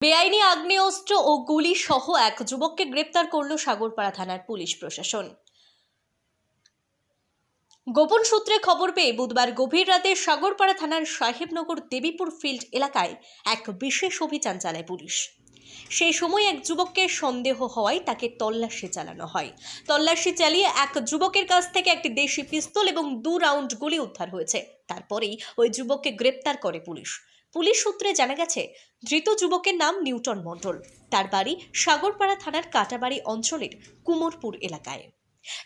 বেআইনি আগ্নেয়াস্ত্র ও গুলি সহ এক যুবককে গ্রেপ্তার করল সাগরপাড়া থানার পুলিশ প্রশাসন। গোপন সূত্রে খবর পেয়ে বুধবার গভীর রাতে সাগরপাড়া থানার সাহেবনগর দেবীপুর ফিল্ড এলাকায় এক বিশেষ অভিযান চালায় পুলিশ। সেই সময় এক যুবককে সন্দেহ হওয়ায় তাকে তল্লাশি চালানো হয়। তল্লাশি চালিয়ে এক যুবকের কাছ থেকে একটি দেশি পিস্তল এবং দু রাউন্ড গুলি উদ্ধার হয়েছে। তারপরেই ওই যুবককে গ্রেপ্তার করে পুলিশ। পুলিশ সূত্রে জানা গেছে, ধৃত যুবকের নাম নিউটন মণ্ডল। তার বাড়ি সাগরপাড়া থানার কাটাবাড়ি অঞ্চলের কুমোরপুর এলাকায়।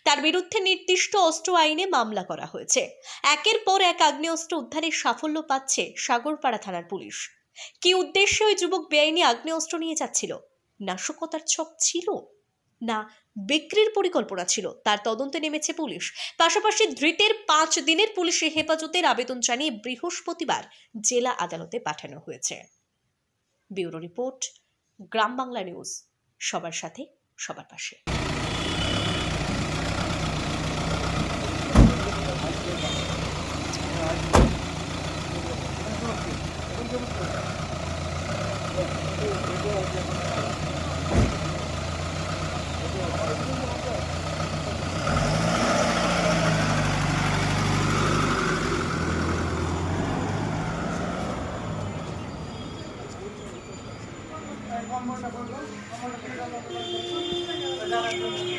তার বিরুদ্ধে নির্দিষ্ট অস্ত্র আইনে মামলা করা হয়েছে। একের পর এক আগ্নেয়াস্ত্র উদ্ধারে সাফল্য পাচ্ছে সাগরপাড়া থানার পুলিশ। কি উদ্দেশ্যে ওই যুবক বেআইনি আগ্নেয়াস্ত্র নিয়ে যাচ্ছিল? নাশকতার ছক ছিল? না, বিক্রির পরিকল্পনা ছিল। তার তদন্তে নেমেছে পুলিশ। পাশাপাশি ধৃতের পাঁচ দিনের পুলিশে হেফাজতের আবেদন জানিয়ে বৃহস্পতিবার জেলা আদালতে পাঠানো হয়েছে। Bureau report, Gram Bangla news, সবার সাথে, সবার পাশে। Thank you. নম্বরটা বলব নম্বরটা